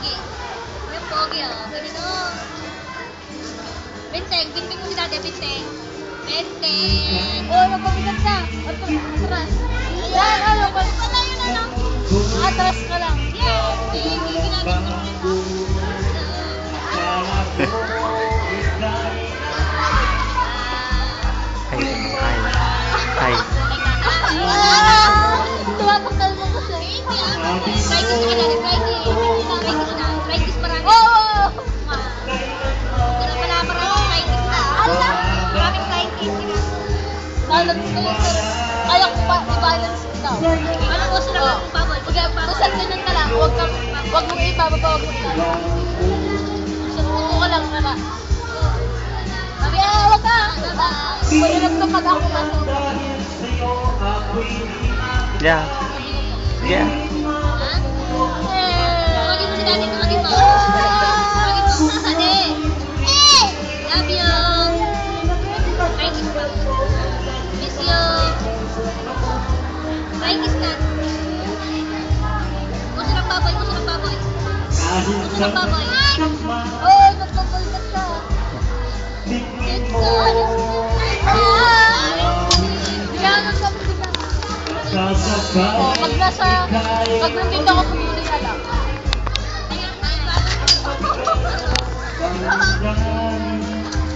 pogi. Yung pogi, oh. Ganun, oh. Binteng, binteng mo si dati, binteng. Binteng. Oh, magpabigat siya. At- Atras. Yan, pag- Pala yun, ano? atras ka lang. Kaya ko pa, i-balance ko daw. Ano ko sila Oh. kung kusat ganyan ka lang, huwag kang, huwag mong ibababa, huwag mong ibababa. Susuko ka lang, nara. Yeah, huwag ka. Mahirap na pag ako na. Yeah. Yeah. Eh. Tawagin mo si daddy, tawagin mo. Tawagin mo. Ate. Eh! Love you. Baboy. Oh, nagpabalgat ka. Na. Oh, pag nasa, pag nandito ako sa muling alam.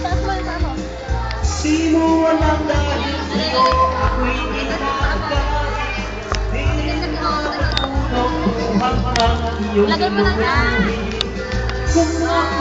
Taas mo yung ano. Lagay mo lang yan. Dalawa